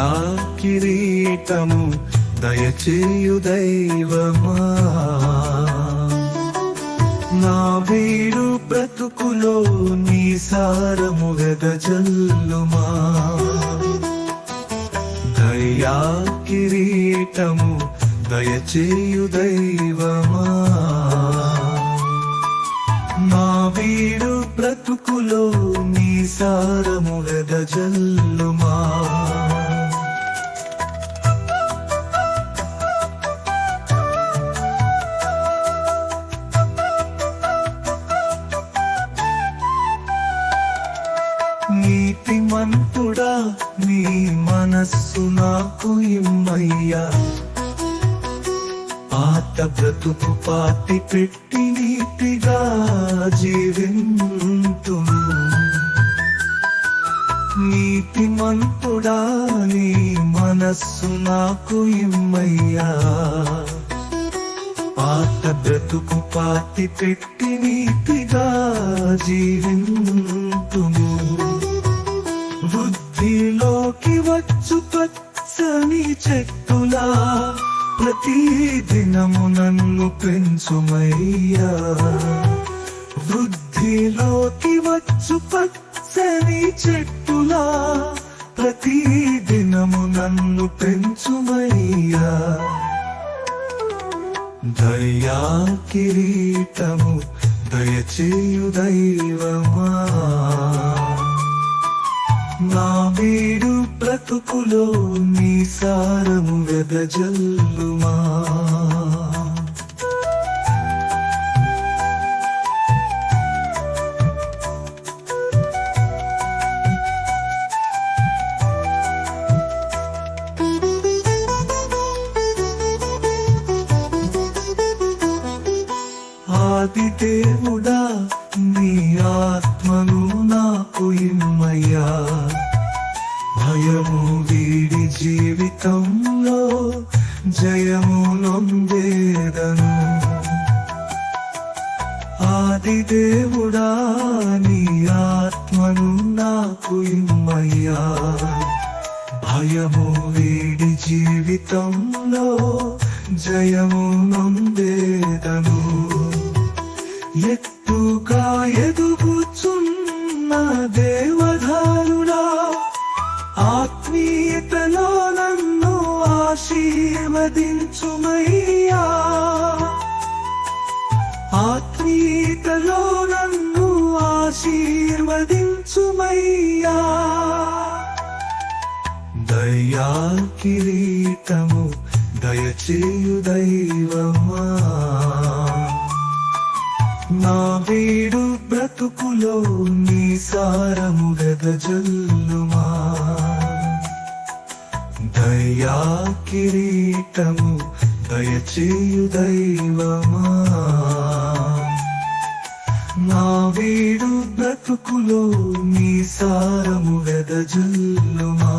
దయా కిరీటము దయచేయు దైవమా. నా వీడు బ్రతుకులో నీ సారము వెదజల్లుమా. దయా కిరీటము దయచేయు దైవమా. నా వీడు బ్రతుకులో నీ సారము వెదజల్లుమా. నీతిమంతుడా నీ మనస్సు నాకు ఇమ్మయ్యా. పాత బ్రతుకు పాతి పెట్టి నీతిగా జీవింతును నీతిమంతుడా నీ మనస్సు నాకు ఇమ్మయ్యా. పాత బ్రతుకు పాతి పెట్టి నీతిగా జీవింతును పచ్చని చెట్టులా ప్రతి దినము నన్ను పెంచుమయ్యా. వృద్ధిలోకి వచ్చు పచ్చని చెట్టులా ప్రతి దినము నన్ను పెంచుమయ్యా. దయా కిరీటము దయచేయు దైవమా. నా వీడు బ్రతుకులో నీ సారము వెదజల్లుమా. ఆది దేవుడా నీ ఆత్మను జయము నొందేదను ఆది దేవుడా నీ ఆత్మను నాకు ఇమ్మయ్యా. భయము వీడి జీవితంలో జయము నొందేదను ఎత్తుగా ఎదుగు ఆశీర్వదించుమయ్యా. ఆత్మీయతలో నన్ను ఆశీర్వదించుమయ్యా. దయా కిరీటము దయచేయు దైవమా. నా వీడు బ్రతుకులో నీ సారము గదజల్లుమా దయా కిరీటము దయచేయు దైవమా. నా వీడు బ్రతుకులో నీ సారము వెదజల్లుమా.